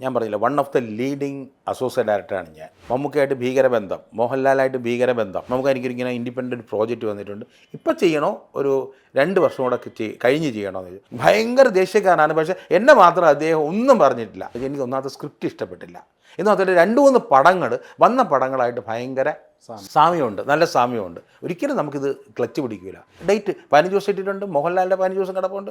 ഞാൻ പറഞ്ഞില്ല one of the leading associate ഡയറക്ടറാണ് ഞാൻ. മമ്മൂക്കായിട്ട് ഭീകരബന്ധം മോഹൻലാലായിട്ട് ഭീകരബന്ധം. നമുക്ക് എനിക്കൊരിങ്ങനെ ഇൻഡിപെൻഡന്റ് പ്രോജക്റ്റ് വന്നിട്ടുണ്ട്. ഇപ്പോൾ ചെയ്യണോ? ഒരു രണ്ട് വർഷം കൂടെ കഴിഞ്ഞ് ചെയ്യണോ എന്ന് ചോദിച്ചു. ഭയങ്കര ദേഷ്യക്കാരനാണ്. പക്ഷേ എന്നെ മാത്രം അദ്ദേഹം ഒന്നും പറഞ്ഞിട്ടില്ല. എനിക്ക് ഒന്നാമത്തെ സ്ക്രിപ്റ്റ് ഇഷ്ടപ്പെട്ടില്ല. എന്ന് മാത്രമല്ല രണ്ട് മൂന്ന് പടങ്ങൾ വന്ന പടങ്ങളായിട്ട് ഭയങ്കര സാമ്യമുണ്ട്. നല്ല സാമ്യമുണ്ട്. ഒരിക്കലും നമുക്കിത് ക്ലച്ച് പിടിക്കില്ല ഡേറ്റ് പതിനഞ്ച് ദിവസം ഇട്ടിട്ടുണ്ട്. മോഹൻലാലിന്റെ പതിനഞ്ച് ദിവസം കിടപ്പുണ്ട്.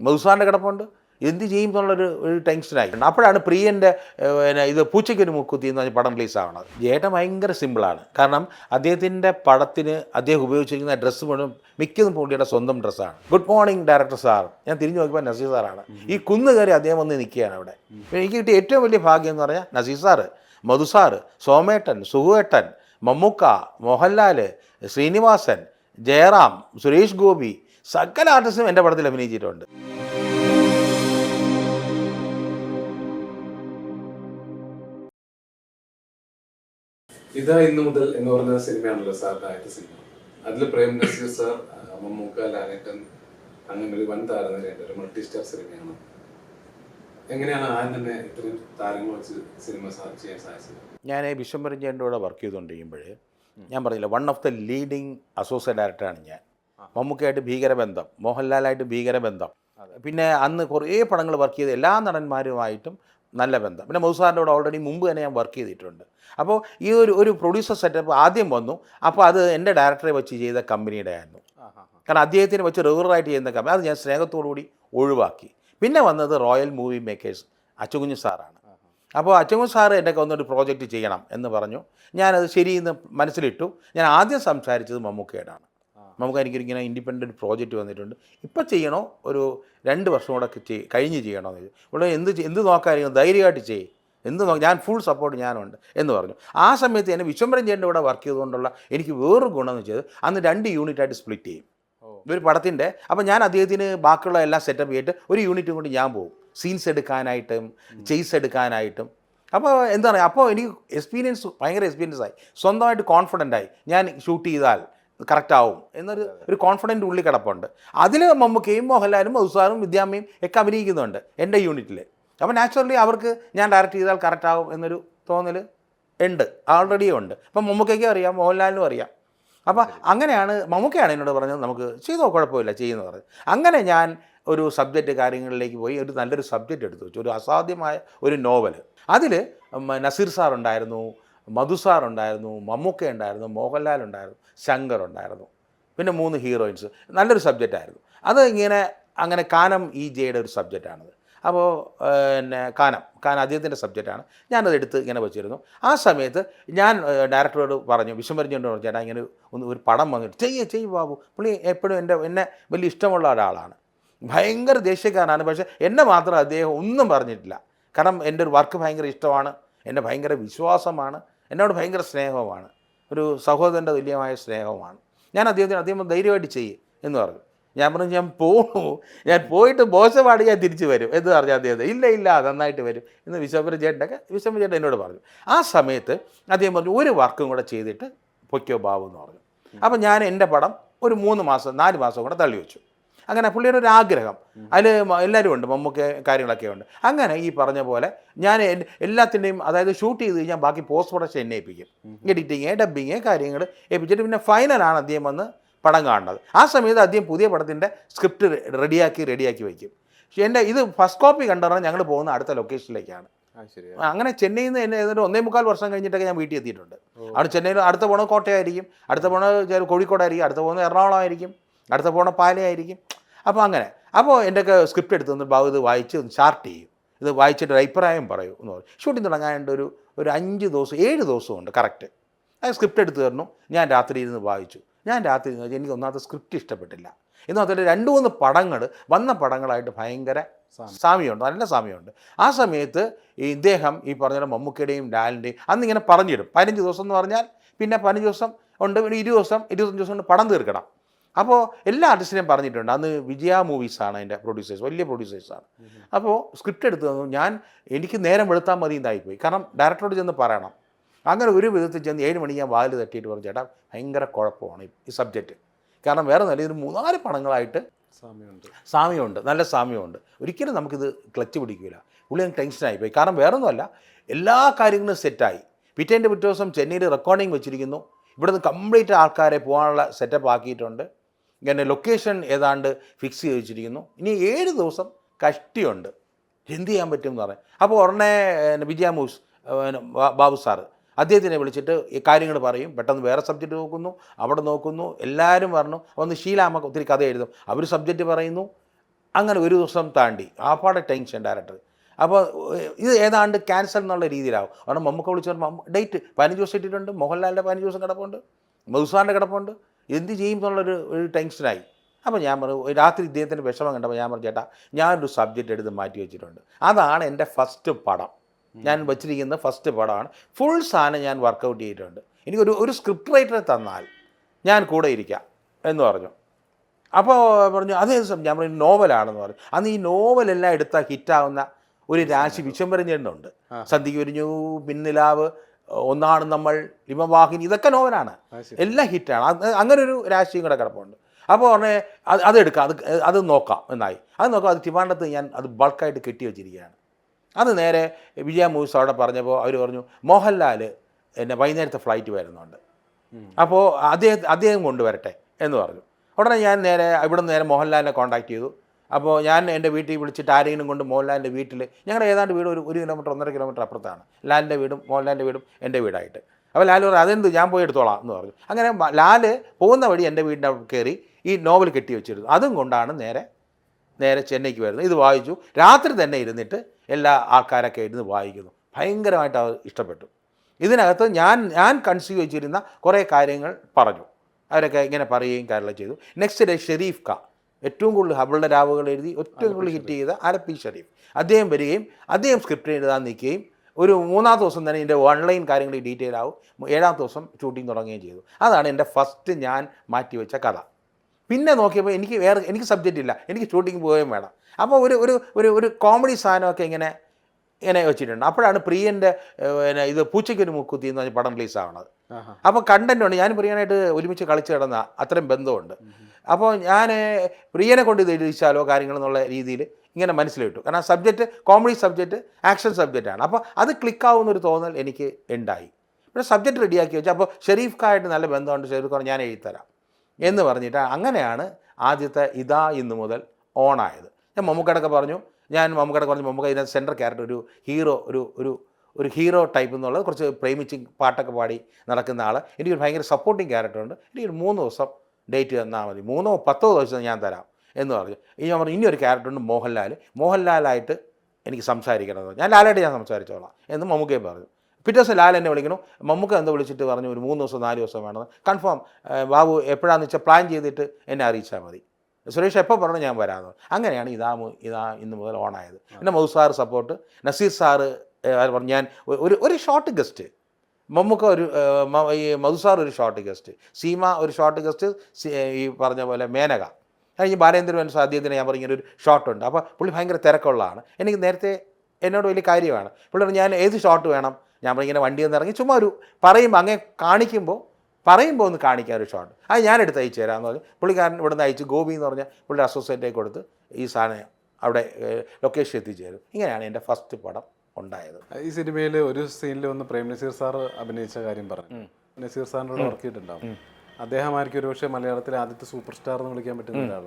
മധുസാറിന്റെ കിടപ്പുണ്ട്. എന്ത് ചെയ്യും എന്നുള്ളൊരു ഒരു ടെൻഷനായി അപ്പോഴാണ് പ്രിയന്റെ പിന്നെ ഇത് പൂച്ചയ്ക്കൊരു മുക്കുത്തി എന്ന് പറഞ്ഞ പടം റിലീസ് ആവുന്നത് ജേട്ടൻ ഭയങ്കര സിമ്പിളാണ് കാരണം അദ്ദേഹത്തിന്റെ പടത്തിന് അദ്ദേഹം ഉപയോഗിച്ചിരിക്കുന്ന ഡ്രസ്സ് മുഴുവൻ മിക്കതും പുള്ളിയുടെ സ്വന്തം ഡ്രസ്സാണ് ഗുഡ് മോർണിംഗ് ഡയറക്ടർ സാർ ഞാൻ തിരിഞ്ഞു നോക്കിയപ്പോൾ നസീർ സാറാണ് ഈ കുന്ന് കയറി അദ്ദേഹം വന്ന് നിൽക്കുകയാണ് അവിടെ. എനിക്ക് കിട്ടിയ ഏറ്റവും വലിയ ഭാഗ്യം എന്ന് പറഞ്ഞാൽ നസീർ സാറ് മധു സാറ് സോമേട്ടൻ സുഹുവേട്ടൻ മമ്മൂക്ക മോഹൻലാൽ ശ്രീനിവാസൻ ജയറാം സുരേഷ് ഗോപി സകല ആർട്ടിസ്റ്റും എന്റെ പടത്തിൽ അഭിനയിച്ചിട്ടുണ്ട്. ഇതാ ഇന്ന് മുതൽ എന്ന് പറഞ്ഞ സിനിമയാണല്ലോ സാറിന്റെ ആദ്യത്തെ സിനിമ. അതിൽ പ്രേം നസീർ സാർ മമ്മൂക്ക ലാലേട്ടൻ അങ്ങനെ ഒരു വൻ താരനിരയുണ്ട് ഒരു മൾട്ടി സ്റ്റാർ സിനിമയാണ്. എങ്ങനെയാണ് ആദ്യം തന്നെ ഇത്രയും താരങ്ങൾ വെച്ച് സിനിമ ചെയ്യാൻ സാധിച്ചത്? ഞാൻ കൂടെ വർക്ക് ചെയ്തുകൊണ്ടിരിക്കുമ്പോൾ ഞാൻ പറഞ്ഞില്ല one of the leading associate ഡയറക്ടറാണ് ഞാൻ. മമ്മൂക്കയായിട്ട് ഭീകരബന്ധം മോഹൻലാലായിട്ട് ഭീകരബന്ധം. പിന്നെ അന്ന് കുറേ പടങ്ങൾ വർക്ക് ചെയ്ത് എല്ലാ നടന്മാരുമായിട്ടും നല്ല ബന്ധം. പിന്നെ മധുസാറിന്റെ കൂടെ ഓൾറെഡി മുമ്പ് തന്നെ ഞാൻ വർക്ക് ചെയ്തിട്ടുണ്ട്. അപ്പോൾ ഈ ഒരു ഒരു പ്രൊഡ്യൂസർ സെറ്റപ്പ് ആദ്യം വന്നു. അപ്പോൾ അത് എന്റെ ഡയറക്ടറെ വെച്ച് ചെയ്ത കമ്പനിയുടെ ആയിരുന്നു. കാരണം അദ്ദേഹത്തിന് വെച്ച് റെഗുലറായിട്ട് ചെയ്യുന്ന കമ്പനി അത് ഞാൻ സ്നേഹത്തോടുകൂടി ഒഴിവാക്കി. പിന്നെ വന്നത് റോയൽ മൂവി മേക്കേഴ്സ് അച്ചുകുഞ്ഞു സാറാണ്. അപ്പോൾ അച്ചുകുഞ്ഞു സാറ് എന്റെ ഒന്നൊരു പ്രോജക്റ്റ് ചെയ്യണം എന്ന് പറഞ്ഞു. ഞാനത് ശരിയെന്ന് മനസ്സിലിട്ടു. ഞാൻ ആദ്യം സംസാരിച്ചത് മമ്മൂക്കയോടാണ്. നമുക്ക് ഇങ്ങനെ ഇൻഡിപെൻഡന്റ് പ്രോജക്റ്റ് വന്നിട്ടുണ്ട്. ഇപ്പോൾ ചെയ്യണോ? ഒരു രണ്ട് വർഷം കൂടെ ചെയ് കഴിഞ്ഞ് ചെയ്യണോ എന്ന് ഇവിടെ എന്ത് എന്ത് നോക്കാമായിരിക്കും ധൈര്യമായിട്ട് ചെയ്യും. എന്ത് നോക്കി ഞാൻ ഫുൾ സപ്പോർട്ട് ഞാനുണ്ട് എന്ന് പറഞ്ഞു. ആ സമയത്ത് എന്നെ വിശ്വംബരം ചെയ്യേണ്ട കൂടെ വർക്ക് ചെയ്തുകൊണ്ടുള്ള എനിക്ക് വേറൊരു ഗുണം എന്ന് വെച്ചത് അന്ന് രണ്ട് യൂണിറ്റായിട്ട് സ്പ്ലിറ്റ് ചെയ്യും. ഒരു പടത്തിന്റെ. അപ്പോൾ ഞാൻ അദ്ദേഹത്തിന് ബാക്കിയുള്ള എല്ലാം സെറ്റപ്പ് ചെയ്തിട്ട് ഒരു യൂണിറ്റും കൊണ്ട് ഞാൻ പോകും. സീൻസ് എടുക്കാനായിട്ടും ചെയ്സ് എടുക്കാനായിട്ടും. അപ്പോൾ എന്താണ് അപ്പോൾ എനിക്ക് എക്സ്പീരിയൻസ് ഭയങ്കര എക്സ്പീരിയൻസ് ആയി. സ്വന്തമായിട്ട് കോൺഫിഡന്റ് ആയി. ഞാൻ ഷൂട്ട് ചെയ്താൽ കറക്റ്റ് ആവും എന്നൊരു ഒരു കോൺഫിഡന്റ് ഉള്ളിൽ കിടപ്പുണ്ട്. അതിൽ മമ്മൂക്കയും മോഹൻലാലും മധുസാറും വിദ്യാമ്മയും ഒക്കെ അഭിനയിക്കുന്നുണ്ട് എന്റെ യൂണിറ്റിൽ അപ്പോൾ നാച്ചുറലി അവർക്ക് ഞാൻ ഡയറക്റ്റ് ചെയ്താൽ കറക്റ്റ് ആവും എന്നൊരു തോന്നൽ ഉണ്ട് ആൾറെഡി ഉണ്ട്. അപ്പം മമ്മൂക്കയ്ക്കും അറിയാം മോഹൻലാലിനും അറിയാം. അപ്പോൾ അങ്ങനെയാണ് മമ്മൂക്കയാണ് എന്നോട് പറഞ്ഞത് നമുക്ക് ചെയ്തോ കുഴപ്പമില്ല ചെയ്യുന്നത് പറഞ്ഞു അങ്ങനെ ഞാൻ ഒരു സബ്ജക്റ്റ് കാര്യങ്ങളിലേക്ക് പോയി ഒരു നല്ലൊരു സബ്ജക്റ്റ് എടുത്തു വെച്ചു ഒരു അസാധ്യമായ ഒരു നോവൽ അതിൽ നസീർ സാർ ഉണ്ടായിരുന്നു മധു സാർ ഉണ്ടായിരുന്നു മമ്മൂക്ക ഉണ്ടായിരുന്നു മോഹൻലാൽ ഉണ്ടായിരുന്നു ശങ്കർ ഉണ്ടായിരുന്നു. പിന്നെ മൂന്ന് ഹീറോയിൻസ് നല്ലൊരു സബ്ജക്റ്റായിരുന്നു അത് ഇങ്ങനെ അങ്ങനെ കാനം ഈ ജെയുടെ ഒരു സബ്ജക്റ്റാണത് അപ്പോൾ പിന്നെ കാനം കാനം അദ്ദേഹത്തിന്റെ സബ്ജക്റ്റാണ് ഞാനത് എടുത്ത് ഇങ്ങനെ വെച്ചിരുന്നു. ആ സമയത്ത് ഞാൻ ഡയറക്ടറോട് പറഞ്ഞു വിശ്വംഭരഞ്ഞോട് പറഞ്ഞു ചേട്ടാ ഇങ്ങനെ ഒന്ന് ഒരു പടം വന്നിട്ട് ചെയ്യേ ചെയ്യ് ബാബു. പുള്ളി എപ്പോഴും എന്റെ എന്നെ വലിയ ഇഷ്ടമുള്ള ഒരാളാണ്. ഭയങ്കര ദേഷ്യക്കാരനാണ്. പക്ഷേ എന്നെ മാത്രം അദ്ദേഹം ഒന്നും പറഞ്ഞിട്ടില്ല. കാരണം എന്റെ ഒരു വർക്ക് ഭയങ്കര ഇഷ്ടമാണ്. എന്നെ ഭയങ്കര വിശ്വാസമാണ്. എന്നോട് ഭയങ്കര സ്നേഹവുമാണ്. ഒരു സഹോദരന്റെ തുല്യമായ സ്നേഹവുമാണ്. ഞാൻ അദ്ദേഹത്തിന് അദ്ദേഹം ധൈര്യമായിട്ട് ചെയ്യും എന്ന് പറഞ്ഞു. ഞാൻ പറഞ്ഞു ഞാൻ പോണു. ഞാൻ പോയിട്ട് മോശമാണ് ഞാൻ തിരിച്ചു വരും എന്ന് പറഞ്ഞു അദ്ദേഹത്തെ ഇല്ല ഇല്ല നന്നായിട്ട് വരും എന്ന് വിശ്വംഭര ചേട്ടനൊക്കെ വിശ്വംഭര ചേട്ടൻ എന്നോട് പറഞ്ഞു. ആ സമയത്ത് അദ്ദേഹം പറഞ്ഞു ഒരു വർക്കും കൂടെ ചെയ്തിട്ട് പൊയ്ക്കോ ബാബു എന്ന് പറഞ്ഞു. അപ്പം ഞാൻ എന്റെ പടം ഒരു മൂന്ന് മാസം നാല് മാസം കൂടെ തള്ളി വെച്ചു അങ്ങനെ പുള്ളിയുടെ ഒരു ആഗ്രഹം. അതിൽ എല്ലാവരും ഉണ്ട് മമ്മൂക്ക കാര്യങ്ങളൊക്കെ ഉണ്ട്. അങ്ങനെ ഈ പറഞ്ഞ പോലെ ഞാൻ എല്ലാത്തിന്റെയും അതായത് ഷൂട്ട് ചെയ്ത് കഴിഞ്ഞാൽ ബാക്കി പോസ്റ്റ് പ്രൊഡക്ഷൻ എന്നെ ഏൽപ്പിക്കും. എഡിറ്റിങ് ഡബിങ് കാര്യങ്ങൾ ഏൽപ്പിച്ചിട്ട് പിന്നെ ഫൈനലാണ് അദ്ദേഹം വന്ന് പടം കാണുന്നത്. ആ സമയത്ത് അദ്ദേഹം പുതിയ പടത്തിന്റെ സ്ക്രിപ്റ്റ് റെഡിയാക്കി റെഡിയാക്കി വയ്ക്കും പക്ഷേ എന്റെ ഇത് ഫസ്റ്റ് കോപ്പി കണ്ടറിഞ്ഞാൽ ഞങ്ങൾ പോകുന്ന അടുത്ത ലൊക്കേഷനിലേക്കാണ് അങ്ങനെ ചെന്നൈയിൽ നിന്ന് എന്നെ ഏതാണ്ട് ഒന്നേ മുക്കാൽ വർഷം കഴിഞ്ഞിട്ടൊക്കെ ഞാൻ വീട്ടിൽ എത്തിയിട്ടുണ്ട്. അവിടെ ചെന്നൈയിൽ അടുത്ത പോണ കോട്ടയമായിരിക്കും അടുത്ത പോണ കോഴിക്കോടായിരിക്കും അടുത്ത പോകുന്ന എറണാകുളമായിരിക്കും അടുത്ത പോണ പാലയായിരിക്കും. അപ്പോൾ അങ്ങനെ. അപ്പോൾ എന്റെയൊക്കെ സ്ക്രിപ്റ്റ് എടുത്ത് ഒന്ന് ബാബു ഇത് വായിച്ച് ഒന്ന് ചാർട്ട് ചെയ്യും. ഇത് വായിച്ചിട്ട് ഒരു അഭിപ്രായം പറയൂ എന്ന് പറയും ഷൂട്ടിംഗ് തുടങ്ങാനായിട്ട് ഒരു ഒരു അഞ്ച് ദിവസം ഏഴ് ദിവസമുണ്ട് കറക്റ്റ് അത് സ്ക്രിപ്റ്റ് എടുത്ത് തരണം ഞാൻ രാത്രി ഇരുന്ന് വായിച്ചു. ഞാൻ രാത്രി ഇരുന്ന് വായിച്ചു. എനിക്ക് ഒന്നാമത്തെ സ്ക്രിപ്റ്റ് ഇഷ്ടപ്പെട്ടില്ല. എന്ന് പറഞ്ഞാൽ രണ്ട് മൂന്ന് പടങ്ങൾ വന്ന പടങ്ങളായിട്ട് ഭയങ്കര സാമ്യമുണ്ട് നല്ല സാമ്യമുണ്ട്. ആ സമയത്ത് ഈ ഇദ്ദേഹം ഈ പറഞ്ഞ മമ്മൂക്കയുടെയും ലാലിന്റെയും അന്ന് ഇങ്ങനെ പറഞ്ഞിടും. പതിനഞ്ച് ദിവസം എന്ന് പറഞ്ഞാൽ പിന്നെ പതിനഞ്ച് ദിവസം ഉണ്ട് പിന്നെ ഇരുപത് ദിവസം ഇരുപത്തഞ്ച് ദിവസം കൊണ്ട് പടം തീർക്കണം. അപ്പോൾ എല്ലാ ആർട്ടിസ്റ്റിനെയും പറഞ്ഞിട്ടുണ്ട്. അന്ന് വിജയ മൂവീസാണ് അതിന്റെ പ്രൊഡ്യൂസേഴ്സ് വലിയ പ്രൊഡ്യൂസേഴ്സാണ് അപ്പോൾ സ്ക്രിപ്റ്റ് എടുത്തു തന്നു. ഞാൻ എനിക്ക് നേരം വെളുത്താൽ മതി എന്നായിപ്പോയി. കാരണം ഡയറക്ടറോട് ചെന്ന് പറയണം. അങ്ങനെ ഒരു വിധത്തിൽ ചെന്ന് ഏഴ് മണി ഞാൻ വാതിൽ തട്ടിയിട്ട് പറഞ്ഞു ചേട്ടാ ഭയങ്കര കുഴപ്പമാണ് ഈ- സബ്ജക്റ്റ് കാരണം വേറെ നല്ല ഇതിന് മൂന്നാൽ പടങ്ങളായിട്ട് സാമ്യമുണ്ട്. സാമ്യമുണ്ട്. നല്ല സാമ്യമുണ്ട്. ഒരിക്കലും നമുക്കിത് ക്ലച്ച് പിടിക്കില്ല പുള്ളി അങ്ങ് ടെൻഷനായിപ്പോയി കാരണം വേറൊന്നുമല്ല എല്ലാ കാര്യങ്ങളും സെറ്റായി പിറ്റേന്റെ പിറ്റേ ദിവസം ചെന്നൈയിൽ റെക്കോർഡിങ് വെച്ചിരിക്കുന്നു. ഇവിടുന്ന് കംപ്ലീറ്റ് ആൾക്കാരെ പോകാനുള്ള സെറ്റപ്പ് ആക്കിയിട്ടുണ്ട്. ഇങ്ങനെ ലൊക്കേഷൻ ഏതാണ്ട് ഫിക്സ് ചെയ്ത് വെച്ചിരിക്കുന്നു ഇനി ഏഴ് ദിവസം കഷ്ടിയുണ്ട്. എന്ത് ചെയ്യാൻ പറ്റും എന്ന് പറയാം. അപ്പോൾ ഉടനെ വിജയ മൂസ് ബാബു സാറ് അദ്ദേഹത്തിനെ വിളിച്ചിട്ട് ഈ കാര്യങ്ങൾ പറയും. പെട്ടെന്ന് വേറെ സബ്ജക്റ്റ് നോക്കുന്നു അവിടെ നോക്കുന്നു എല്ലാവരും പറഞ്ഞു. ഒന്ന് ഷീലാമ്മ ഒത്തിരി കഥ എഴുതും. അവർ സബ്ജക്റ്റ് പറയുന്നു. അങ്ങനെ ഒരു ദിവസം താണ്ടി. ആപ്പാടെ ടെൻഷൻ ഡയറക്ടർ അപ്പോൾ ഇത് ഏതാണ്ട് ക്യാൻസൽ എന്നുള്ള രീതിയിലാവും. കാരണം മമ്മൂക്ക വിളിച്ചു ഡേറ്റ് പതിനഞ്ച് ദിവസം ഇട്ടിട്ടുണ്ട്. മോഹൻലാലിന്റെ പതിനഞ്ച് ദിവസം കിടപ്പുണ്ട്. മധുസാറിന്റെ കിടപ്പുണ്ട്. എന്ത് ചെയ്യും എന്നുള്ളൊരു ഒരു ടെൻഷനായി. അപ്പോൾ ഞാൻ പറഞ്ഞു രാത്രി ഇദ്ദേഹത്തിന്റെ വിഷമം കണ്ടപ്പോൾ ഞാൻ പറഞ്ഞു ചേട്ടാ ഞാനൊരു സബ്ജക്റ്റ് എടുത്ത് മാറ്റി വെച്ചിട്ടുണ്ട്. അതാണ് എന്റെ ഫസ്റ്റ് പടം. ഞാൻ വെച്ചിരിക്കുന്ന ഫസ്റ്റ് പടമാണ്. ഫുൾ സാധനം ഞാൻ വർക്കൗട്ട് ചെയ്തിട്ടുണ്ട്. എനിക്കൊരു ഒരു സ്ക്രിപ്റ്റ് റൈറ്ററെ തന്നാൽ ഞാൻ കൂടെ ഇരിക്കാം എന്ന് പറഞ്ഞു. അപ്പോൾ പറഞ്ഞു അതേ ദിവസം ഞാൻ പറഞ്ഞു നോവലാണെന്ന് പറഞ്ഞു. അന്ന് ഈ നോവലെല്ലാം എടുത്താൽ ഹിറ്റാവുന്ന ഒരു രാശി വിശ്വം ചേട്ടനുണ്ട്. സന്ധിക്ക് വിരിഞ്ഞു പിന്നിലാവ് ഒന്നാണ് നമ്മൾ ലിമവാഹിനി ഇതൊക്കെ നോവലാണ്. എല്ലാം ഹിറ്റാണ്. അങ്ങനൊരു അങ്ങനെ ഒരു രാശിയും കൂടെ കിടപ്പുണ്ട്. അപ്പോൾ ഉടനെ അത് അതെടുക്കാം അത് അത് നോക്കാം എന്നായി. അത് നോക്കാം. അത് ട്രിവാൻഡത്ത് ഞാൻ അത് ബൾക്കായിട്ട് കെട്ടി വെച്ചിരിക്കുകയാണ്. അത് നേരെ വിജയ മൂവീസ് അവിടെ പറഞ്ഞപ്പോൾ അവർ പറഞ്ഞു മോഹൻലാൽ എന്നെ വൈകുന്നേരത്തെ ഫ്ലൈറ്റ് വരുന്നുണ്ട്. അപ്പോൾ അദ്ദേഹം അദ്ദേഹം കൊണ്ടുവരട്ടെ എന്ന് പറഞ്ഞു. ഉടനെ ഞാൻ നേരെ ഇവിടെ നിന്ന് നേരെ മോഹൻലാലിനെ കോൺടാക്ട് ചെയ്തു. അപ്പോൾ ഞാൻ എന്റെ വീട്ടിൽ വിളിച്ചിട്ട് ആരെങ്കിലും കൊണ്ട് മോഹൻലാലിന്റെ വീട്ടിൽ ഞങ്ങളുടെ ഏതാണ്ട് വീട് ഒരു ഒരു കിലോമീറ്റർ ഒന്നര കിലോമീറ്റർ അപ്പുറത്താണ്. ലാലിന്റെ വീടും മോഹൻലാലിന്റെ വീടും എന്റെ വീടായിട്ട്. അപ്പോൾ ലാൽ പറഞ്ഞു അതെന്ത്? ഞാൻ പോയി എടുത്തോളാം എന്ന് പറഞ്ഞു. അങ്ങനെ ലാൽ പോകുന്ന വഴി എന്റെ വീടിന്റെ കയറി ഈ നോവൽ കെട്ടി വെച്ചിരുന്നു. അതും കൊണ്ടാണ് നേരെ നേരെ ചെന്നൈക്ക് വരുന്നത്. ഇത് വായിച്ചു. രാത്രി തന്നെ ഇരുന്നിട്ട് എല്ലാ ആൾക്കാരൊക്കെ ഇരുന്ന് വായിക്കുന്നു. ഭയങ്കരമായിട്ട് അവർ ഇഷ്ടപ്പെട്ടു. ഇതിനകത്ത് ഞാൻ ഞാൻ കൺസ്യൂ വെച്ചിരുന്ന കുറേ കാര്യങ്ങൾ പറഞ്ഞു. അവരൊക്കെ ഇങ്ങനെ പറയുകയും കാര്യങ്ങൾ ചെയ്തു. നെക്സ്റ്റ് ഡേ ഷെരീഫ് ക. ഏറ്റവും കൂടുതൽ ഹബിളുടെ രാവുകൾ എഴുതി ഏറ്റവും കൂടുതൽ ഹിറ്റ് ചെയ്ത ആലപ്പി ഷരീഫ്. അദ്ദേഹം വരികയും അദ്ദേഹം സ്ക്രിപ്റ്റ് എഴുതാൻ നിൽക്കുകയും ഒരു മൂന്നാം ദിവസം തന്നെ എന്റെ ഓൺലൈൻ കാര്യങ്ങൾ ഡീറ്റെയിൽ ആവും. ഏഴാം ദിവസം ഷൂട്ടിംഗ് തുടങ്ങുകയും ചെയ്തു. അതാണ് എന്റെ ഫസ്റ്റ് ഞാൻ മാറ്റിവെച്ച കഥ. പിന്നെ നോക്കിയപ്പോൾ എനിക്ക് വേറെ എനിക്ക് സബ്ജക്റ്റ് ഇല്ല. എനിക്ക് ഷൂട്ടിംഗ് പോവുകയും വേണം. അപ്പോൾ ഒരു ഒരു ഒരു ഒരു കോമഡി സാധനമൊക്കെ ഇങ്ങനെ ഇങ്ങനെ വെച്ചിട്ടുണ്ട്. അപ്പോഴാണ് പ്രിയന്റെ പിന്നെ ഇത് പൂച്ചയ്ക്കൊരു മുക്കുത്തി എന്ന് പറഞ്ഞ പടം റിലീസ് ആവണത് അപ്പോൾ കണ്ടന്റ് ഉണ്ട്. ഞാൻ പ്രിയനായിട്ട് ഒരുമിച്ച് കളിച്ച് കിടന്ന അത്രയും ബന്ധമുണ്ട്. അപ്പോൾ ഞാൻ പ്രിയനെ കൊണ്ട് ഇത് എഴുതിച്ചാലോ കാര്യങ്ങളെന്നുള്ള രീതിയിൽ ഇങ്ങനെ മനസ്സിലിട്ടു. കാരണം സബ്ജക്റ്റ് കോമഡി സബ്ജക്റ്റ് ആക്ഷൻ സബ്ജക്റ്റാണ് അപ്പോൾ അത് ക്ലിക്കാവുന്ന ഒരു തോന്നൽ എനിക്ക് ഉണ്ടായി. പിന്നെ സബ്ജക്റ്റ് റെഡിയാക്കി വെച്ചു അപ്പോൾ ഷെരീഫ് ഖായിട്ട് നല്ല ബന്ധമുണ്ട്. ഷെരീഫ് ഖാൻ ഞാൻ എഴുതിത്തരാം. എന്ന് പറഞ്ഞിട്ട് അങ്ങനെയാണ് ആദ്യത്തെ ഇതാ ഇന്ന് മുതൽ ഓണായത് ഞാൻ മമ്മൂക്കടൊക്കെ പറഞ്ഞു ഞാൻ മമ്മൂക്കയുടെ പറഞ്ഞു മമ്മൂക്ക ഇതിനകത്ത് സെന്റർ ക്യാരക്ടർ ഒരു ഹീറോ ഒരു ഒരു ഒരു ഹീറോ ടൈപ്പ് എന്നുള്ളത് കുറച്ച് പ്രേമിച്ച് പാട്ടൊക്കെ പാടി നടക്കുന്ന ആൾ എനിക്കൊരു ഭയങ്കര സപ്പോർട്ടിങ് ക്യാരക്ടറുണ്ട് എനിക്കൊരു മൂന്ന് ദിവസം ഡേറ്റ് തന്നാൽ മതി. മൂന്നോ പത്തോ ദിവസം ഞാൻ തരാം എന്ന് പറഞ്ഞു. ഇനി ഞാൻ പറഞ്ഞു ഇനിയൊരു ക്യാരക്ടറുണ്ട് മോഹൻലാൽ മോഹൻലാലായിട്ട് എനിക്ക് സംസാരിക്കണമെന്ന്. ഞാൻ ലാലായിട്ട് ഞാൻ സംസാരിച്ചോളാം എന്ന് മമ്മൂക്കയും പറഞ്ഞു. പിറ്റേ ദിവസം ലാൽ എന്നെ വിളിക്കണം. മമ്മൂക്ക എന്തോ വിളിച്ചിട്ട് പറഞ്ഞു ഒരു മൂന്ന് ദിവസം നാല് ദിവസം വേണമെന്ന്. കൺഫേം ബാബു എപ്പോഴാണെന്ന് വെച്ചാൽ പ്ലാൻ ചെയ്തിട്ട് എന്നെ അറിയിച്ചാൽ മതി. സുരേഷ് എപ്പോൾ പറഞ്ഞു ഞാൻ വരാമെന്ന് അങ്ങനെയാണ് ഇതാ മു- ഇതാ ഇന്ന് മുതൽ ഓണായത് പിന്നെ Madhu sir support Nazir sir ഞാൻ ഒരു ഒരു ഷോർട്ട് ഗസ്റ്റ് മമ്മൂക്ക ഒരു ഈ മധു സാർ ഒരു ഷോർട്ട് ഗസ്റ്റ് സീമ ഒരു ഷോർട്ട് ഗസ്റ്റ് ഈ പറഞ്ഞ പോലെ മേനക. കഴിഞ്ഞ് ബാലേന്ദ്രൻ സാധ്യത്തിന് ഞാൻ പറഞ്ഞ ഒരു ഷോട്ടുണ്ട് അപ്പോൾ പുള്ളി ഭയങ്കര തിരക്കുള്ളതാണ്. എനിക്ക് നേരത്തെ എന്നോട് വലിയ കാര്യമാണ്. പുള്ളി ഞാൻ ഏത് ഷോട്ട് വേണം? ഞാൻ പറഞ്ഞിങ്ങനെ വണ്ടി ഒന്ന് ഇറങ്ങി ചുമ്മാ ഒരു പറയുമ്പോൾ അങ്ങനെ കാണിക്കുമ്പോൾ പറയുമ്പോൾ ഒന്ന് കാണിക്കാൻ ഒരു ഷോട്ട് അത് ഞാനെടുത്ത് അയച്ചു തരാമെന്ന് പറഞ്ഞു. പുള്ളിക്കാരൻ ഇവിടെ നിന്ന് അയച്ച് ഗോപി എന്ന് പറഞ്ഞാൽ പുള്ളിയുടെ അസോസിയേറ്റേക്ക് കൊടുത്ത് ഈ സാധനം അവിടെ ലൊക്കേഷൻ എത്തിച്ചേരും. ഇങ്ങനെയാണ് എന്റെ ഫസ്റ്റ് പടം ഉണ്ടായത്. ഈ സിനിമയിൽ ഒരു സീനിൽ ഒന്ന് പ്രേം നസീർ സാർ അഭിനയിച്ച കാര്യം പറഞ്ഞു. നസീർ സാറിനോട് വർക്ക് ചെയ്തിട്ടുണ്ടാവും അദ്ദേഹമായിരിക്കും ഒരുപക്ഷെ മലയാളത്തിലെ ആദ്യത്തെ സൂപ്പർ സ്റ്റാർ എന്ന് വിളിക്കാൻ പറ്റുന്ന ഒരാൾ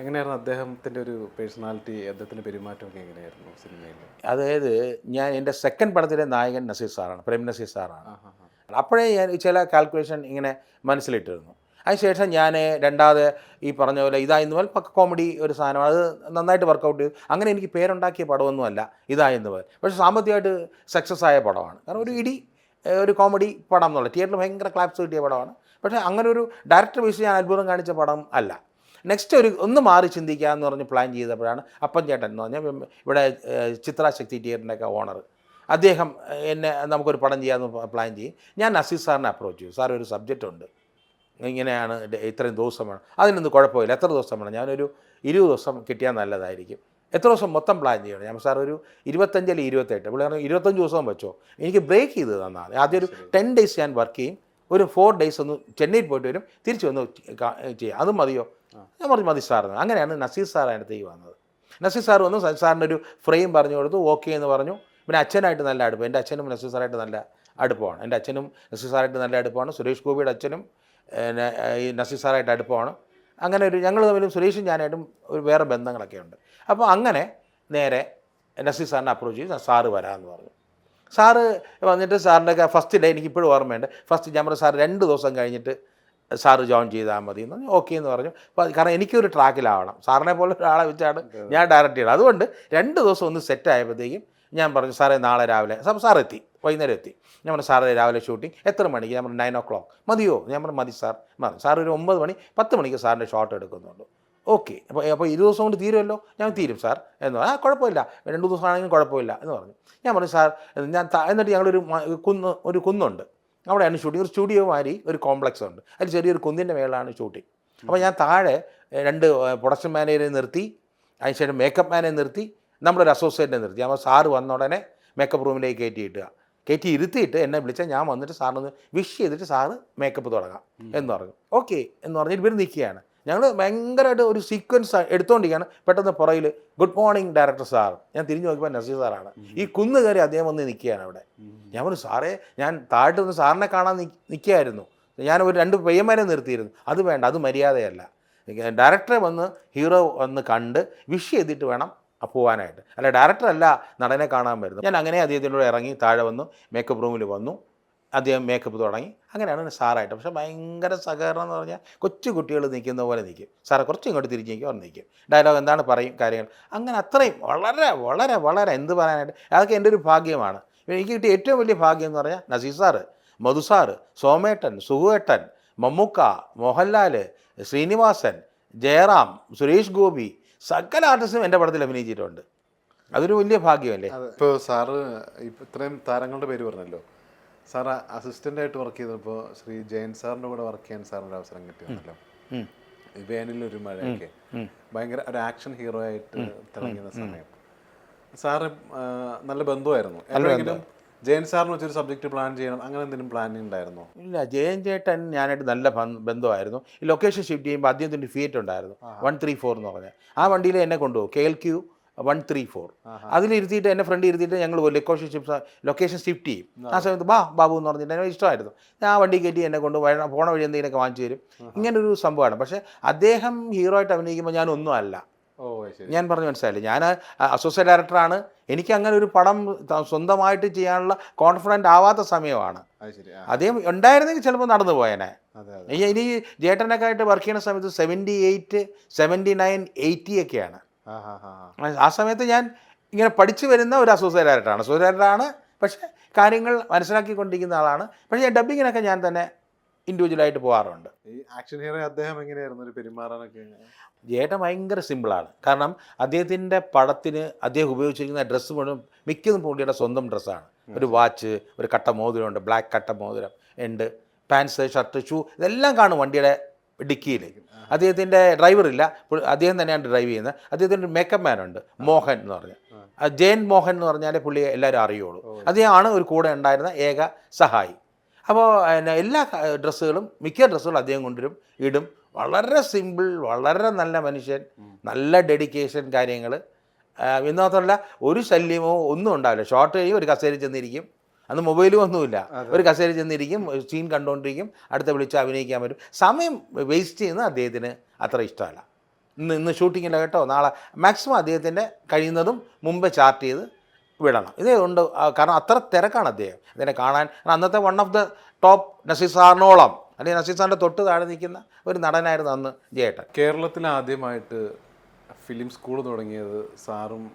എങ്ങനെയായിരുന്നു അദ്ദേഹത്തിന്റെ ഒരു പേഴ്സണാലിറ്റി പെരുമാറ്റം പെരുമാറ്റമൊക്കെ എങ്ങനെയായിരുന്നു സിനിമയിൽ അതായത് ഞാൻ എന്റെ സെക്കൻഡ് പടത്തിലെ നായകൻ നസീർ സാറാണ് പ്രേം നസീർ സാറാണ്. അപ്പോഴേ ഞാൻ ചില കാൽക്കുലേഷൻ ഇങ്ങനെ മനസ്സിലിട്ടിരുന്നു. അതിനുശേഷം ഞാൻ രണ്ടാമത് ഈ പറഞ്ഞ പോലെ ഇതായിരുന്നു പോലെ പക്ക കോമഡി ഒരു സാധനമാണ്. അത് നന്നായിട്ട് വർക്കൗട്ട് ചെയ്തു. അങ്ങനെ എനിക്ക് പേരുണ്ടാക്കിയ പടമൊന്നുമല്ല ഇതായിരുന്നു പോലെ പക്ഷേ സാമ്പത്തികമായിട്ട് സക്സസ് ആയ പടമാണ്. കാരണം ഒരു ഇടി ഒരു കോമഡി പടം എന്നുള്ള തിയേറ്ററിൽ ഭയങ്കര ക്ലാപ്സ് കിട്ടിയ പടമാണ്. പക്ഷേ അങ്ങനെ ഒരു ഡയറക്ടർ ബേസ് ഞാൻ അത്ഭുതം കാണിച്ച പടം അല്ല. നെക്സ്റ്റ് ഒരു ഒന്ന് മാറി ചിന്തിക്കുക എന്ന് പറഞ്ഞ് പ്ലാൻ ചെയ്തപ്പോഴാണ് അപ്പം ചേട്ടൻ എന്ന് പറഞ്ഞാൽ ഇവിടെ ചിത്രാശക്തി തിയേറ്ററിന്റെയൊക്കെ ഓണർ അദ്ദേഹം എന്നെ നമുക്കൊരു പടം ചെയ്യാമെന്ന് പ്ലാൻ ചെയ്യും. ഞാൻ നസീർ സാറിനെ അപ്രോച്ച് ചെയ്യും. സാർ ഒരു സബ്ജക്റ്റ് ഉണ്ട്. ഇങ്ങനെയാണ് ഇത്രയും ദിവസം വേണം. അതിനൊന്നും കുഴപ്പമില്ല. എത്ര ദിവസം വേണം? ഞാനൊരു ഇരുപത് ദിവസം കിട്ടിയാൽ നല്ലതായിരിക്കും. എത്ര ദിവസം മൊത്തം പ്ലാൻ ചെയ്യണം? ഞാൻ സാർ ഒരു ഇരുപത്തഞ്ച് അല്ലെങ്കിൽ ഇരുപത്തെട്ട്? പുള്ളി പറഞ്ഞു ഇരുപത്തഞ്ച് ദിവസം വെച്ചോ. എനിക്ക് ബ്രേക്ക് ചെയ്ത് തന്നാൽ മതി. ആദ്യം ഒരു ടെൻ ഡേയ്സ് ഞാൻ വർക്ക് ചെയ്യും. ഒരു ഫോർ ഡേയ്സ് ഒന്ന് ചെന്നൈയിൽ പോയിട്ട് വരും. തിരിച്ചു വന്ന് ചെയ്യുക ചെയ്യാം. അതും മതിയോ? ഞാൻ പറഞ്ഞു മതി സാറിന് അങ്ങനെയാണ് നസീർ സാർ അതിനകത്തേക്ക് വന്നത്. നസീർ സാർ വന്നു. സാറിന്റെ ഒരു ഫ്രെയിം പറഞ്ഞു കൊടുത്തു. ഓക്കെ എന്ന് പറഞ്ഞു. പിന്നെ അച്ഛനായിട്ട് നല്ല അടുപ്പം. എന്റെ അച്ഛനും നസീർ സാറായിട്ട് നല്ല അടുപ്പമാണ്. എന്റെ അച്ഛനും നസീർ സാറായിട്ട് നല്ല അടുപ്പമാണ്. സുരേഷ് ഗോപിയുടെ അച്ഛനും ഈ നസീർ സാറായിട്ട് അടുപ്പമാണ്. അങ്ങനെ ഒരു ഞങ്ങൾ തമ്മിലും സുരേഷും ഞാനായിട്ടും ഒരു വേറെ ബന്ധങ്ങളൊക്കെ ഉണ്ട്. അപ്പോൾ അങ്ങനെ നേരെ നസീർ സാറിനെ അപ്രോച്ച് ചെയ്ത്. സാറ് വരാമെന്ന് പറഞ്ഞു. സാറ് വന്നിട്ട് സാറിന്റെ ഫസ്റ്റ് ഡേ എനിക്ക് ഇപ്പോഴും ഓർമ്മയുണ്ട്. ഫസ്റ്റ് ഞാൻ പറഞ്ഞു സാർ രണ്ട് ദിവസം കഴിഞ്ഞിട്ട് സാറ് ജോയിൻ ചെയ്താൽ മതി എന്ന് പറഞ്ഞു ഓക്കെ എന്ന് പറഞ്ഞു. അപ്പോൾ കാരണം എനിക്കൊരു ട്രാക്കിലാവണം. സാറിനെ പോലെ ഒരാളെ വെച്ചാണ് ഞാൻ ഡയറക്റ്റ് ചെയ്യണം. അതുകൊണ്ട് രണ്ട് ദിവസം ഒന്ന് സെറ്റ് ആയപ്പോഴത്തേക്കും ഞാൻ പറഞ്ഞു സാറേ നാളെ രാവിലെ സാർ എത്തി. വൈകുന്നേരം എത്തി. ഞാൻ പറഞ്ഞു സാറേ രാവിലെ ഷൂട്ടിംഗ് എത്ര മണിക്ക്? ഞാൻ പറഞ്ഞു നയൻ ഓ ക്ലോക്ക് മതിയോ? ഞാൻ പറഞ്ഞു മതി സാർ. പറഞ്ഞു. സാർ ഒരു ഒമ്പത് മണി പത്ത് മണിക്ക് സാറിന്റെ ഷോട്ട് എടുക്കുന്നുണ്ട്. ഓക്കെ. അപ്പോൾ അപ്പോൾ ഇരു ദിവസം കൊണ്ട് തീരുമല്ലോ ഞാൻ തീരും സാർ എന്ന് പറഞ്ഞു. ആ കുഴപ്പമില്ല. രണ്ട് ദിവസമാണെങ്കിലും കുഴപ്പമില്ല എന്ന് പറഞ്ഞു. ഞാൻ പറഞ്ഞു സാർ ഞാൻ എന്നിട്ട് ഞങ്ങളൊരു കുന്ന് ഒരു കുന്നുണ്ട്. അവിടെയാണ് ഷൂട്ടിംഗ് ഒരു സ്റ്റുഡിയോ മാതിരി ഒരു കോംപ്ലക്സ് ഉണ്ട്. അതിൽ ചെറിയൊരു കുന്നിന്റെ മേളിലാണ് ഷൂട്ടിംഗ് അപ്പോൾ ഞാൻ താഴെ രണ്ട് പ്രൊഡക്ഷൻ മാനേജറെ നിർത്തി അതിനുശേഷം മേക്കപ്പ് മാനെ നിർത്തി നമ്മളൊരു അസോസിയേറ്റിനെ നിർത്തി. അപ്പോൾ സാറ് വന്ന ഉടനെ മേക്കപ്പ് റൂമിലേക്ക് കയറ്റി ഇട്ടുക കയറ്റി ഇരുത്തിയിട്ട് എന്നെ വിളിച്ചാൽ ഞാൻ വന്നിട്ട് സാറിനൊന്ന് വിഷ് ചെയ്തിട്ട് സാറ് മേക്കപ്പ് തുടങ്ങാം എന്ന് പറഞ്ഞു. ഓക്കെ എന്ന് പറഞ്ഞിട്ട് ഇവർ നിൽക്കുകയാണ്. ഞങ്ങൾ ഭയങ്കരമായിട്ട് ഒരു സീക്വൻസ് എടുത്തുകൊണ്ടിരിക്കുകയാണ് പെട്ടെന്ന് പുറയിൽ ഗുഡ് മോർണിംഗ് ഡയറക്ടർ സാർ ഞാൻ തിരിഞ്ഞു നോക്കിയപ്പോൾ നസീർ സാറാണ് ഈ കുന്ന് കയറി അദ്ദേഹം വന്ന് നിൽക്കുകയാണ് അവിടെ. ഞാൻ പറഞ്ഞു സാറേ ഞാൻ താഴ്ത്തു നിന്ന് സാറിനെ കാണാൻ നിൽക്കുകയായിരുന്നു ഞാൻ ഒരു രണ്ട് പയ്യന്മാരെ നിർത്തിയിരുന്നു. അത് വേണ്ട അത് മര്യാദയല്ല. ഡയറക്ടറെ വന്ന് ഹീറോ വന്ന് കണ്ട് വിഷ് ചെയ്തിട്ട് വേണം പോവാനായിട്ട്. അല്ല ഡയറക്ടറല്ല നടനെ കാണാൻ വരുന്നു ഞാൻ അങ്ങനെ അദ്ദേഹത്തിനോട് ഇറങ്ങി താഴെ വന്നു മേക്കപ്പ് റൂമിൽ വന്നു. അദ്ദേഹം മേക്കപ്പ് തുടങ്ങി. അങ്ങനെയാണ് സാറായിട്ട്. പക്ഷേ ഭയങ്കര സഹകരണം എന്ന് പറഞ്ഞാൽ കൊച്ചു കുട്ടികൾ നിൽക്കുന്ന പോലെ നിൽക്കും. സാറെ കുറച്ച് ഇങ്ങോട്ട് തിരിച്ച് നിൽക്കും അവർ നിൽക്കും. ഡയലോഗ് എന്താണ് പറയും കാര്യങ്ങൾ. അങ്ങനെ അത്രയും വളരെ വളരെ വളരെ എന്ത് പറയാനായിട്ട് അതൊക്കെ എന്റെ ഒരു ഭാഗ്യമാണ്. എനിക്ക് കിട്ടിയ ഏറ്റവും വലിയ ഭാഗ്യം എന്ന് പറഞ്ഞാൽ നസീർ സാറ് മധു സോമേട്ടൻ സുഹുവേട്ടൻ മമ്മൂക്ക മോഹൻലാൽ ശ്രീനിവാസൻ ജയറാം സുരേഷ് ഗോപി സകല ആർട്ടിസ്റ്റും എന്റെ പടത്തിൽ അഭിനയിച്ചിട്ടുണ്ട്. അതൊരു വലിയ ഭാഗ്യമല്ലേ? ഇപ്പോൾ സാറ് ഇത്രയും താരങ്ങളുടെ പേര് പറഞ്ഞല്ലോ. സാർ അസിസ്റ്റന്റ് ആയിട്ട് വർക്ക് ചെയ്തപ്പോൾ ശ്രീ ജയൻ സാറിന്റെ കൂടെ വർക്ക് ചെയ്യാൻ സാറിന്റെ അവസരം കിട്ടിയല്ലോ വേനലിൽ ഒരു മഴയൊക്കെ. ഭയങ്കര ഒരു ആക്ഷൻ ഹീറോ ആയിട്ട് തിളങ്ങുന്ന സമയം. സാറ് നല്ല ബന്ധമായിരുന്നു. എപ്പോഴെങ്കിലും ജയൻ സാറിന് വെച്ചൊരു സബ്ജക്റ്റ് പ്ലാൻ ചെയ്യണം അങ്ങനെ എന്തെങ്കിലും പ്ലാനിങ് ഉണ്ടായിരുന്നോ ഇല്ല ജയൻ ചേട്ടൻ ഞാനായിട്ട് നല്ല ബന്ധ- ബന്ധമായിരുന്നു. ഈ ലൊക്കേഷൻ ഷിഫ്റ്റ് ചെയ്യുമ്പോൾ അദ്ദേഹത്തിന്റെ ഫിയറ്റ് ഉണ്ടായിരുന്നു. വൺ ത്രീ ഫോർ എന്ന് പറഞ്ഞാൽ ആ വണ്ടിയിൽ എന്നെ കൊണ്ടുപോകും. K L Q one three four. അതിലിരുത്തിയിട്ട് എന്റെ ഫ്രണ്ട് ഇരുത്തിയിട്ട് ഞങ്ങൾ ലൊക്കേഷൻ ഷിഫ്റ്റ് ലൊക്കേഷൻ ഷിഫ്റ്റ് ചെയ്യും. ആ. സമയത്ത് ബാ ബാബു എന്ന് പറഞ്ഞിട്ട് എനിക്ക് ഇഷ്ടമായിരുന്നു. ഞാൻ ആ വണ്ടി കയറ്റി എന്നെ കൊണ്ട് വഴ- പോണ വഴി എന്തെങ്കിലുമൊക്കെ വാങ്ങിച്ചു തരും. ഇങ്ങനൊരു സംഭവമാണ്. പക്ഷേ അദ്ദേഹം ഹീറോ ആയിട്ട് അഭിനയിക്കുമ്പോൾ ഞാനൊന്നും അല്ല. ഞാൻ പറഞ്ഞു മനസ്സിലായില്ലേ? ഞാൻ അസോസിയേറ്റ് ഡയറക്ടറാണ് എനിക്ക് അങ്ങനെ ഒരു പടം സ്വന്തമായിട്ട് ചെയ്യാനുള്ള കോൺഫിഡന്റ് ആവാത്ത സമയമാണ്. അദ്ദേഹം ഉണ്ടായിരുന്നെങ്കിൽ ചിലപ്പോൾ നടന്നു പോയേനെ. ഇനി ജേട്ടനൊക്കെ ആയിട്ട് വർക്ക് ചെയ്യുന്ന സമയത്ത് seventy eight seventy nine eighty ഒക്കെയാണ് ആ സമയത്ത് ഞാൻ ഇങ്ങനെ പഠിച്ചു വരുന്ന ഒരു അസോസിയേറ്റ് ഡയറക്ടറാണ് അസോസിയേറ്റ് ഡയറക്ടറാണ് പക്ഷേ കാര്യങ്ങൾ മനസ്സിലാക്കിക്കൊണ്ടിരിക്കുന്ന ആളാണ്. പക്ഷേ ഞാൻ ഡബിങ്ങിനൊക്കെ ഞാൻ തന്നെ ഇൻഡിവിജ്വലായിട്ട് പോകാറുണ്ട് ഈ ആക്ഷൻ ഹീറോ അദ്ദേഹം എങ്ങനെയായിരുന്നു? ഒരു പെരുമാറാനൊക്കെ ജേട്ടൻ ഭയങ്കര സിമ്പിളാണ് കാരണം അദ്ദേഹത്തിന്റെ പടത്തിന് അദ്ദേഹം ഉപയോഗിച്ചിരിക്കുന്ന ഡ്രസ്സ് മുഴുവൻ മിക്കതും പുള്ളിയുടെ സ്വന്തം ഡ്രസ്സാണ് ഒരു വാച്ച് ഒരു കട്ട മോതിരമുണ്ട് ബ്ലാക്ക് കട്ട മോതിരം ഉണ്ട് പാൻസ് ഷർട്ട് ഷൂ ഇതെല്ലാം കാണും വണ്ടിയുടെ ഡിക്കിയിൽ അദ്ദേഹത്തിന്റെ ഡ്രൈവറില്ല അദ്ദേഹം തന്നെയാണ് ഡ്രൈവ് ചെയ്യുന്നത്. അദ്ദേഹത്തിന്റെ ഒരു മേക്കപ്പ് മാൻ ഉണ്ട്. മോഹൻ എന്ന് പറഞ്ഞ. ജയൻ മോഹൻ എന്ന് പറഞ്ഞാൽ പുള്ളിയെ എല്ലാവരും അറിയുള്ളൂ. അദ്ദേഹമാണ് ഒരു കൂടെ ഉണ്ടായിരുന്ന ഏക സഹായി. അപ്പോൾ എന്നാ എല്ലാ ഡ്രസ്സുകളും മിക്ക ഡ്രസ്സുകളും അദ്ദേഹം കൊണ്ടുവരും ഇടും. വളരെ സിമ്പിൾ വളരെ നല്ല മനുഷ്യൻ നല്ല ഡെഡിക്കേഷൻ കാര്യങ്ങൾ എന്ന് മാത്രമല്ല ഒരു ശല്യമോ ഒന്നും ഉണ്ടാവില്ല. ഷോർട്ട് കഴിയും ഒരു കസേരയിൽ ചെന്നിരിക്കും. അന്ന് മൊബൈലും ഒന്നുമില്ല. ഒരു കസേര ചെന്നിരിക്കും സീൻ കണ്ടുകൊണ്ടിരിക്കും അടുത്ത വിളിച്ച് അഭിനയിക്കാൻ പറ്റും. സമയം വേസ്റ്റ് ചെയ്യുന്നത് അദ്ദേഹത്തിന് അത്ര ഇഷ്ടമല്ല. ഇന്ന് ഇന്ന് ഷൂട്ടിങ്ങില്ല കേട്ടോ. നാളെ മാക്സിമം അദ്ദേഹത്തിന്റെ കഴിയുന്നതും മുമ്പേ ചാർട്ട് ചെയ്ത് വിടണം. ഇതേ ഉണ്ട്. കാരണം അത്ര തിരക്കാണ് അദ്ദേഹം. ഇതിനെ കാണാൻ കാരണം അന്നത്തെ one of the top Nazir സാറിനോളം അല്ലെങ്കിൽ നസീർ സാറിന്റെ തൊട്ട് താഴെ നിൽക്കുന്ന ഒരു നടനായിരുന്നു അന്ന് ജയേട്ടൻ. കേരളത്തിൽ ആദ്യമായിട്ട് ഫിലിം സ്കൂൾ തുടങ്ങിയത് സാറും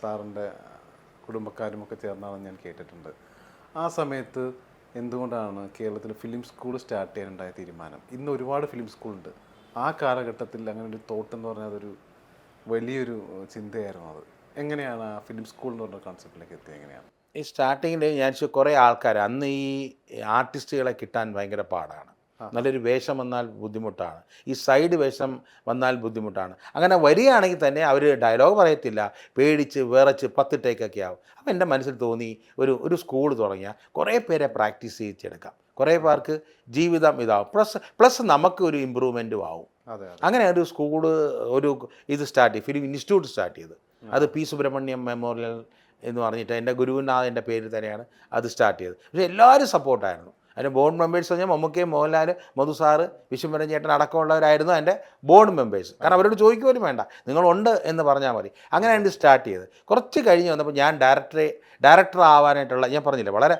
സാറിന്റെ കുടുംബക്കാരും ഒക്കെ ചേർന്നാണെന്ന് ഞാൻ കേട്ടിട്ടുണ്ട്. ആ സമയത്ത് എന്തുകൊണ്ടാണ് കേരളത്തിൽ ഫിലിം സ്കൂൾ സ്റ്റാർട്ട് ചെയ്യാനുണ്ടായ തീരുമാനം? ഇന്ന് ഒരുപാട് ഫിലിം സ്കൂളുണ്ട് ആ കാലഘട്ടത്തിൽ അങ്ങനെ ഒരു തോട്ട് എന്ന് പറഞ്ഞാൽ അതൊരു വലിയൊരു ചിന്തയായിരുന്നു അത്. എങ്ങനെയാണ് ആ ഫിലിം സ്കൂൾ എന്ന് പറഞ്ഞ കോൺസെപ്റ്റിലേക്ക് എത്തിയത്? എങ്ങനെയാണ്? ഈ സ്റ്റാർട്ടിങ്ങിൽ ഞാൻ കുറേ ആൾക്കാർ അന്ന് ഈ ആർട്ടിസ്റ്റുകളെ കിട്ടാൻ ഭയങ്കര പാടാണ്. നല്ലൊരു വേഷം വന്നാൽ ബുദ്ധിമുട്ടാണ്. ഈ സൈഡ് വേഷം വന്നാൽ ബുദ്ധിമുട്ടാണ്. അങ്ങനെ വരികയാണെങ്കിൽ തന്നെ അവർ ഡയലോഗ് പറയത്തില്ല. പേടിച്ച് വിറച്ച് പത്ത് ടേക്കൊക്കെ ആവും. അപ്പം എന്റെ മനസ്സിൽ തോന്നി ഒരു ഒരു സ്കൂൾ തുടങ്ങിയാൽ കുറേ പേരെ പ്രാക്ടീസ് ചെയ്യിച്ചെടുക്കാം. കുറേ പേർക്ക് ജീവിതം ഇതാവും. പ്ലസ് പ്ലസ് നമുക്ക് ഒരു ഇമ്പ്രൂവ്മെന്റും ആവും. അങ്ങനെ ഒരു സ്കൂൾ ഒരു ഇത് സ്റ്റാർട്ട് ചെയ്യും ഫിലിം ഇൻസ്റ്റിറ്റ്യൂട്ട് സ്റ്റാർട്ട് ചെയ്ത്. അത് പി സുബ്രഹ്മണ്യം മെമ്മോറിയൽ എന്ന് പറഞ്ഞിട്ട് എന്റെ ഗുരുവിനാഥന്റെ പേര് തന്നെയാണ് അത് സ്റ്റാർട്ട് ചെയ്തത്. പക്ഷേ എല്ലാവരും സപ്പോർട്ടായിരുന്നു അതിന്റെ ബോർഡ് മെമ്പേഴ്സ് പറഞ്ഞാൽ മമ്മൂക്കെ മോഹൻലാൽ മധു സാറ് വിശ്വംഭരൻ ചേട്ടൻ അടക്കമുള്ളവരായിരുന്നു എന്റെ ബോർഡ് മെമ്പേഴ്സ് കാരണം അവരോട് ചോദിക്കുവാനും വേണ്ട. നിങ്ങളുണ്ട് എന്ന് പറഞ്ഞാൽ മതി. അങ്ങനെ അങ്ങനെയാണ് സ്റ്റാർട്ട് ചെയ്തത് കുറച്ച് കഴിഞ്ഞ് വന്നപ്പോൾ ഞാൻ ഡയറക്ടറെ ഡയറക്ടർ ആവാനായിട്ടുള്ള ഞാൻ പറഞ്ഞില്ല വളരെ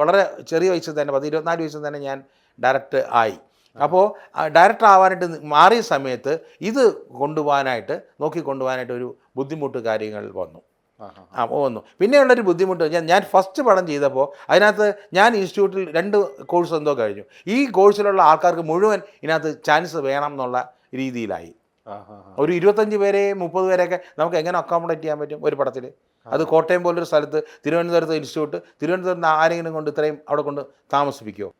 വളരെ ചെറിയ വയസ്സിൽ തന്നെ പത്ത് ഇരുപത്തിനാല് വയസ്സിൽ തന്നെ ഞാൻ ഡയറക്ടർ ആയി. അപ്പോൾ ഡയറക്ടർ ആവാനായിട്ട് മാറിയ സമയത്ത് ഇത് കൊണ്ടുപോകാനായിട്ട് നോക്കി കൊണ്ടുപോകാനായിട്ട് ഒരു ബുദ്ധിമുട്ട് കാര്യങ്ങൾ വന്നു. ആ വന്നു. പിന്നെയുള്ളൊരു ബുദ്ധിമുട്ട് ഞാൻ ഞാൻ ഫസ്റ്റ് പഠനം ചെയ്തപ്പോൾ അതിനകത്ത് ഞാൻ ഇൻസ്റ്റിറ്റ്യൂട്ടിൽ രണ്ട് കോഴ്സ് എന്തോ കഴിഞ്ഞു. ഈ കോഴ്സിലുള്ള ആൾക്കാർക്ക് മുഴുവൻ ഇതിനകത്ത് ചാൻസ് വേണം എന്നുള്ള രീതിയിലായി. ഒരു ഇരുപത്തഞ്ച് പേരെ മുപ്പത് പേരെയൊക്കെ നമുക്ക് എങ്ങനെ അക്കോമഡേറ്റ് ചെയ്യാൻ പറ്റും ഒരു പടത്തിൽ അത് കോട്ടയം പോലൊരു സ്ഥലത്ത് തിരുവനന്തപുരത്ത് ഇൻസ്റ്റിറ്റ്യൂട്ട് തിരുവനന്തപുരത്ത് ആരെങ്കിലും കൊണ്ട് ഇത്രയും അവിടെ കൊണ്ട് താമസിപ്പിക്കുമോ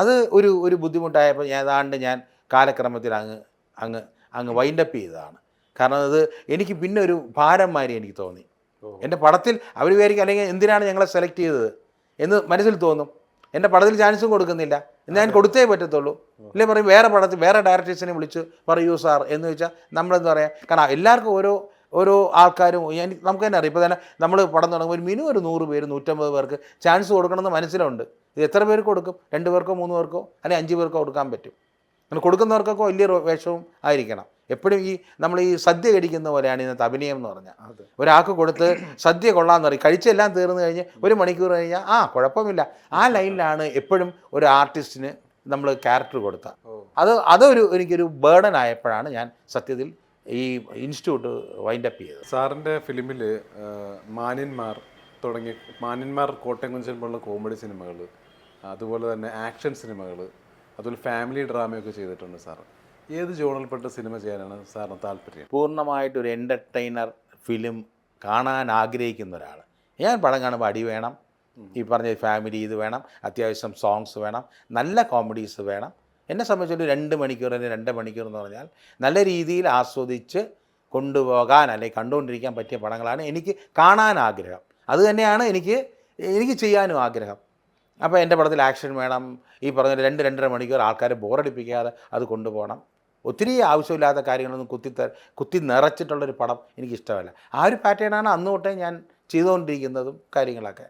അതെ ഒരു ഒരു ബുദ്ധിമുട്ടായപ്പോൾ ഞാൻ ഏതാണ്ട് ഞാൻ കാലക്രമത്തിൽ അങ്ങ് അങ്ങ് അങ്ങ് വൈൻഡപ്പ് ചെയ്തതാണ്. കാരണം അത് എനിക്ക് പിന്നെ ഒരു ഭാരം മാതിരി എനിക്ക് തോന്നി. എന്റെ പടത്തിൽ അവർ വിചാരിക്കും അല്ലെങ്കിൽ എന്തിനാണ് ഞങ്ങളെ സെലക്ട് ചെയ്തത്? എന്ന് മനസ്സിൽ തോന്നും. എന്റെ പടത്തിൽ ചാൻസും കൊടുക്കുന്നില്ല. ഞാൻ കൊടുത്തേ പറ്റത്തുള്ളൂ. ഇല്ലേ പറയും വേറെ പടത്തിൽ വേറെ ഡയറക്ടേഴ്സിനെ വിളിച്ച് പറയൂ സാർ. എന്ന് വെച്ചാൽ നമ്മളെന്താ പറയുക കാരണം എല്ലാവർക്കും ഓരോ ഓരോ ആൾക്കാരും നമുക്ക് തന്നെ അറിയാം. ഇപ്പോൾ തന്നെ നമ്മൾ പടം തുടങ്ങുമ്പോൾ ഒരു മിനിമം ഒരു നൂറ് പേര് നൂറ്റമ്പത് പേർക്ക് ചാൻസ് കൊടുക്കണമെന്ന് മനസ്സിലുണ്ട്. ഇത് എത്ര പേർക്ക് കൊടുക്കും? രണ്ട് പേർക്കോ മൂന്ന് പേർക്കോ അല്ലെങ്കിൽ അഞ്ച് പേർക്കോ കൊടുക്കാൻ പറ്റും. അങ്ങനെ കൊടുക്കുന്നവർക്കൊക്കെ വലിയ വേഷവും ആയിരിക്കണം. എപ്പോഴും ഈ നമ്മൾ ഈ സദ്യ കഴിക്കുന്ന പോലെയാണ് ഇന്നത്തെ അഭിനയം എന്ന് പറഞ്ഞാൽ. ഒരാൾക്ക് കൊടുത്ത് സദ്യ കൊള്ളാന്ന് പറയും. കഴിച്ചെല്ലാം തീർന്നു കഴിഞ്ഞ് ഒരു മണിക്കൂർ കഴിഞ്ഞാൽ ആ കുഴപ്പമില്ല ആ ലൈനിലാണ് എപ്പോഴും ഒരു ആർട്ടിസ്റ്റിന് നമ്മൾ ക്യാരക്ടർ കൊടുത്ത. അത് അതൊരു എനിക്കൊരു ബേർഡൻ ആയപ്പോഴാണ് ഞാൻ സത്യത്തിൽ ഈ ഇൻസ്റ്റിറ്റ്യൂട്ട് വൈൻഡ് അപ്പ് ചെയ്തത്. സാറിന്റെ ഫിലിമിൽ മാന്യന്മാർ തുടങ്ങി മാന്യന്മാർ കോട്ടയം കുഞ്ചൻ പോലുള്ള കോമഡി സിനിമകൾ അതുപോലെ തന്നെ ആക്ഷൻ സിനിമകൾ അതുപോലെ ഫാമിലി ഡ്രാമയൊക്കെ ചെയ്തിട്ടുണ്ട് സാർ ഏത് ജോണിൽപ്പെട്ട സിനിമ ചെയ്യാനാണ് സാറിന് താല്പര്യം? പൂർണമായിട്ടൊരു എന്റർടൈനർ ഫിലിം കാണാൻ ആഗ്രഹിക്കുന്ന ഒരാൾ ഞാൻ പടം കാണുമ്പോൾ അടി വേണം. ഈ പറഞ്ഞ ഫാമിലി ഇത് വേണം. അത്യാവശ്യം സോങ്സ് വേണം. നല്ല കോമഡീസ് വേണം. എന്നെ സംബന്ധിച്ചൊരു രണ്ട് മണിക്കൂർ അല്ലെങ്കിൽ രണ്ട് മണിക്കൂർ എന്ന് പറഞ്ഞാൽ നല്ല രീതിയിൽ ആസ്വദിച്ച് കൊണ്ടുപോകാൻ അല്ലെങ്കിൽ കണ്ടുകൊണ്ടിരിക്കാൻ പറ്റിയ പടങ്ങളാണ് എനിക്ക് കാണാൻ ആഗ്രഹം. അതുതന്നെയാണ് എനിക്ക് എനിക്ക് ചെയ്യാനും ആഗ്രഹം. അപ്പോൾ എന്റെ പടത്തിൽ ആക്ഷൻ വേണം. ഈ പറഞ്ഞ രണ്ട് രണ്ടര മണിക്കൂർ ആൾക്കാരെ ബോറടിപ്പിക്കാതെ അത് കൊണ്ടുപോകണം. ഒത്തിരി ആവശ്യമില്ലാത്ത കാര്യങ്ങളൊന്നും കുത്തി കുത്തി നിറച്ചിട്ടുള്ളൊരു പടം എനിക്കിഷ്ടമല്ല. ആ ഒരു പാറ്റേണാണ് അന്ന് തൊട്ടേ ഞാൻ ചെയ്തുകൊണ്ടിരിക്കുന്നതും കാര്യങ്ങളൊക്കെ.